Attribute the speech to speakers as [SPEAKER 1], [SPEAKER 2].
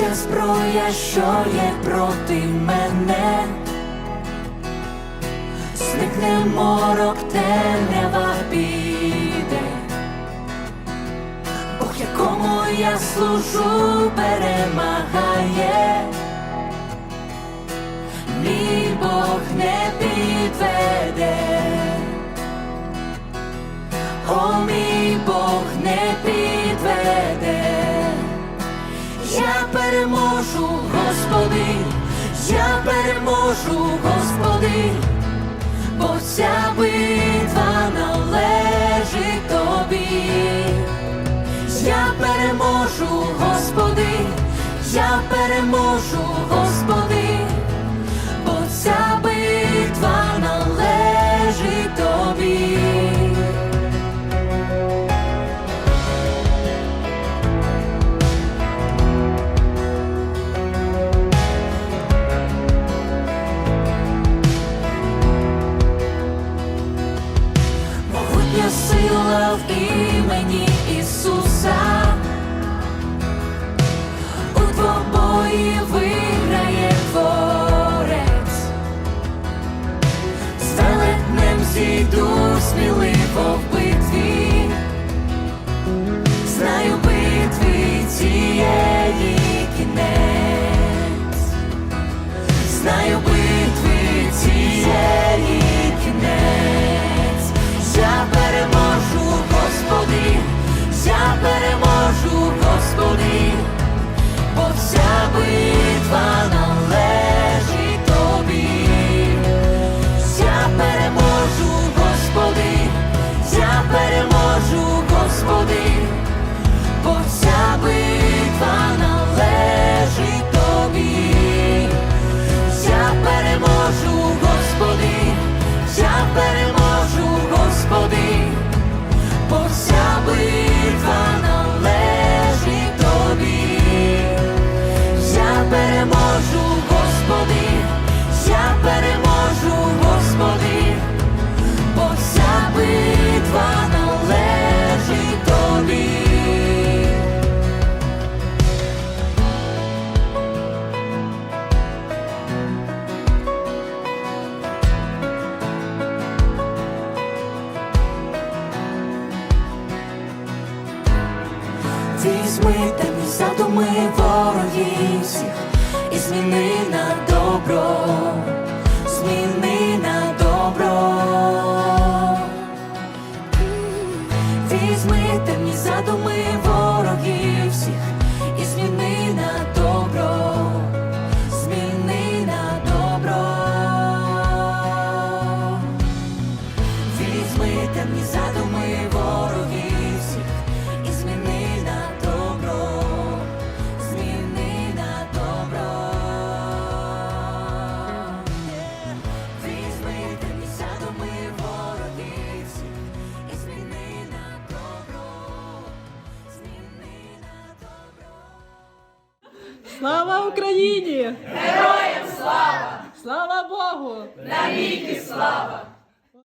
[SPEAKER 1] вся зброя, що є проти мене, зникне морок, темрява піде, Бог, якому я служу, перемагає, я переможу, Господи, я переможу, Господи, бо вся битва належить тобі. Я переможу, Господи, я переможу, Господи, зійду сміливо в битві, знаю битви цієї кінець, знаю битви цієї кінець, я переможу, Господи, я переможу, Господи, бо вся битва Візьми темні задуми ворогів всіх і зміни на добро, зміни на добро. Візьми темні задуми ворогів всіх і зміни на добро, зміни на добро. Візьми темні задуми
[SPEAKER 2] Слава Україні! Героям слава! Слава Богу!
[SPEAKER 3] Навіки слава!